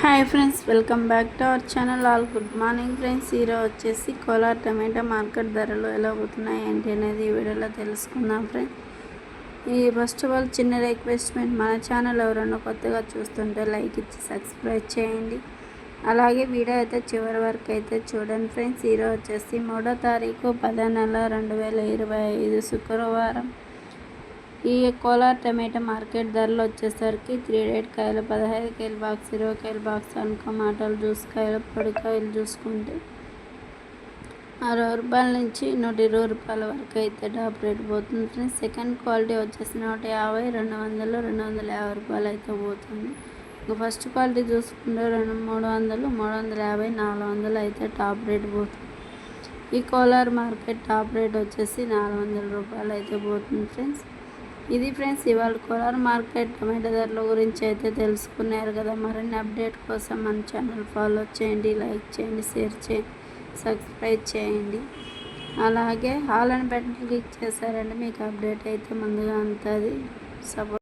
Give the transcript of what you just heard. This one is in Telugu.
Hi friends welcome back to our channel. All good morning friends. ఈరోజు వచ్చేసి కోలార్ టమాటా మార్కెట్ ధరలు ఎలా పోతున్నాయి ఏంటి అనేది ఈ వీడియోలో తెలుసుకుందాం ఫ్రెండ్స్. ఈ ఫస్ట్ ఆఫ్ ఆల్ చిన్న రిక్వెస్ట్మెంట్ మన ఛానల్ ఎవరన్నా కొత్తగా చూస్తుంటే లైక్ ఇచ్చి సబ్స్క్రైబ్ చేయండి. అలాగే వీడియో అయితే చివరి వరకు అయితే చూడండి ఫ్రెండ్స్. ఈరోజు వచ్చేసి మూడో తారీఖు పదో నెల రెండు వేల ఇరవై ఐదు శుక్రవారం. ఈ కోలార్ టమాటా మార్కెట్ ధరలు వచ్చేసరికి త్రీ రేట్ కాయలు పదహైదు కాయలు బాక్స్ ఇరవై కాయలు బాక్స్ అనుకో మాటలు జ్యూస్ కాయలు పొడికాయలు చూసుకుంటే అరవై రూపాయల నుంచి నూట ఇరవై రూపాయల వరకు అయితే టాప్ రేట్ పోతుంది ఫ్రెండ్స్. సెకండ్ క్వాలిటీ వచ్చేసి నూట యాభై రెండు వందలు రెండు వందల యాభై రూపాయలు అయితే పోతుంది. ఇంకా ఫస్ట్ క్వాలిటీ చూసుకుంటే రెండు మూడు వందలు మూడు వందల యాభై నాలుగు వందలు అయితే టాప్ రేట్ పోతుంది. ఈ కోలార్ మార్కెట్ టాప్ రేట్ వచ్చేసి నాలుగు వందల రూపాయలు అయితే పోతుంది ఫ్రెండ్స్. ఇది ఫ్రెండ్స్ ఇవాళ కోలార్ మార్కెట్ టమాటో ధరల గురించి అయితే తెలుసుకున్నారు కదా. మరిన్ని అప్డేట్ కోసం మన ఛానల్ ఫాలో చేయండి లైక్ చేయండి షేర్ చేయండి సబ్స్క్రైబ్ చేయండి. అలాగే హాల్ అని బటన్ క్లిక్ చేశారంటే మీకు అప్డేట్ అయితే ముందుగా అంతది. సపోర్ట్